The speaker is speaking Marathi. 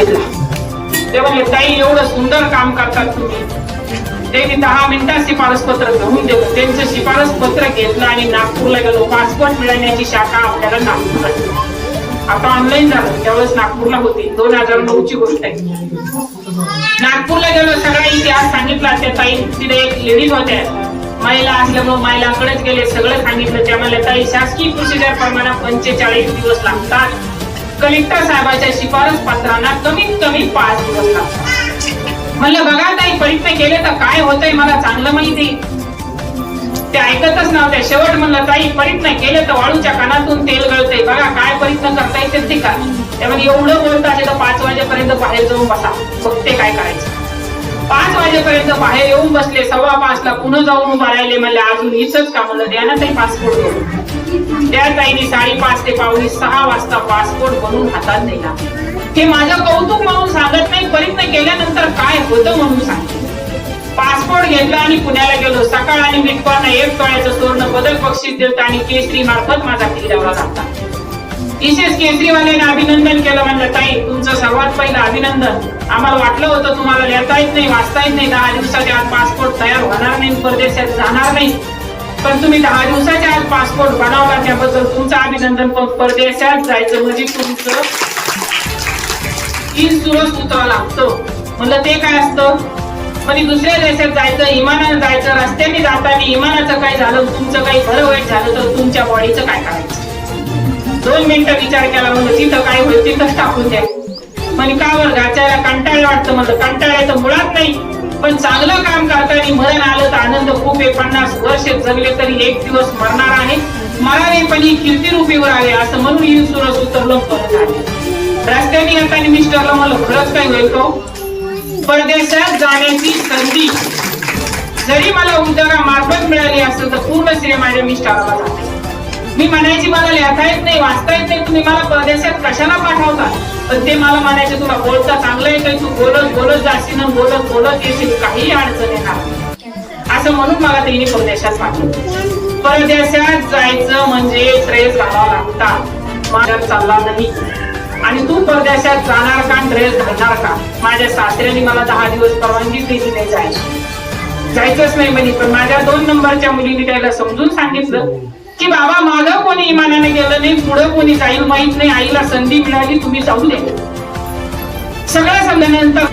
सांगितला. ते म्हणजे ताई एवढं सुंदर काम करतात तुम्ही. ते मी दहा मिनिटात शिफारस पत्र घेऊन दिलं त्यांचं शिफारस पत्र घेतलं आणि नागपूरला गेलो. पासपोर्ट मिळवण्याची शाखा आपल्याला नागपूरला आता ऑनलाईन झालं. त्यावेळेस नागपूरला होती. दोन हजार नऊ ची गोष्ट आहे. नागपूरला गेलो सगळा इतिहास सांगितला. त्या ताई तिथे एक लेडीज होत्या. महिला असल्यामुळे महिलांकडेच गेले. सगळं सांगितलं. त्या म्हणल्या ताई शासकीय प्रोसिजर प्रमाणे पंचेचाळीस दिवस लागतात. कलेक्टर साहेबाच्या शिफारस पत्रांना कमी पाच दिवस लागतात म्हणलं बघा ताई प्रयत्न केले तर काय होतंय मला चांगलं माहिती. ते ऐकतच नव्हते. शेवट म्हणलं ताई प्रयत्न केले तर वाळूच्या कानातून तेल गळतंय. बघा काय प्रयत्न करता येते ते का त्यामध्ये एवढं बोलता तर पाच वाजेपर्यंत बाहेर जाऊन बसा. बघते काय करायचं. पाच वाजेपर्यंत बाहेर येऊन बसले. सव्वा पाचला पुन्हा जाऊन उभा राहिले? म्हणले अजून हिच का? म्हणलं द्या ना ताई पासपोर्ट त्या ताईने साडेपाच ते पावणे सहा वाजता पासपोर्ट बनवून हातात नेला. हे माझं कौतुक म्हणून सांगत नाही प्रयत्न केल्यानंतर काय होतं म्हणून सांगते पासपोर्ट घेतला आणि पुण्याला गेलो. सकाळ आणि मिटकॉर्न एक तोळ्याचं सुवर्ण बदल बक्षीस देत आणि केसरी मार्फत माझा किल्ल्यावर लागता विशेष केसरीवाल्याने अभिनंदन केलं म्हणलं ताई तुमचं सर्वात पहिलं अभिनंदन. आम्हाला वाटलं होतं तुम्हाला लिहिता येत नाही वाचता येत नाही. दहा दिवसाच्या आत पासपोर्ट तयार होणार नाही परदेशात जाणार नाही. पण तुम्ही दहा दिवसाच्या आत पासपोर्ट बनवला त्याबद्दल तुमचं अभिनंदन पण परदेशात जायचं म्हणजे तुमचं इन्शुरन्स उतरावं लागतं. म्हणलं ते काय असतं? म्हणजे दुसऱ्या देशात जायचं इमानानं जायचं रस्त्याने जाताना इमानाचं काय झालं तुमचं काही बरं वाईट झालं तर तुमच्या बॉडीचं काय करायचं? दोन मिनिटं विचार केला म्हणलं तिथं काय होईल तिथंच टाकून द्या. म्हणे का बरं? घाचायला कंटाळा वाटतं. म्हणलं तर मुळात नाही पण चांगलं काम करताना मरण आलं आतापर्यंत खूप आहे. पन्नास वर्ष जगले तरी एक दिवस मरणार आहे. मरावे पण ही कीर्ती रूपी आले असं म्हणून सुरज उतरलो परत आले. रस्त्याने येताना मिस्टरला मला खरंच काय होईल परदेशात जाण्याची संधी. जरी मला उद्योगामार्फत मिळाली असेल तर पूर्ण श्रेय माझ्या मिस्टरला जाते मी म्हणायची मला लिहाता येत नाही वाचता येत नाही. तुम्ही मला परदेशात कशाला पाठवता? पण ते मला म्हणायचे तुला बोलता चांगलं आहे काही तू बोलत बोलत जाशील बोलत बोलत येशील. काही अडचण येणार नाही. असं म्हणून मला तिने परदेशात पाठवलं परदेशात जायचं म्हणजे ड्रेस घालावा लागता. माझ्या चालला नाही. आणि तू परदेशात जाणार का ड्रेस घालणार का? माझ्या सासऱ्याने मला दहा दिवस परवानगी दिली नाही जायची जायचंच नाही म्हणे पण माझ्या दोन नंबरच्या मुलीने त्याला समजून सांगितलं की बाबा मागं कोणी इमानाने गेलं नाही पुढं कोणी जाईल माहीत नाही. आईला संधी मिळाली तुम्ही जाऊ दे. सगळं समजल्यानंतर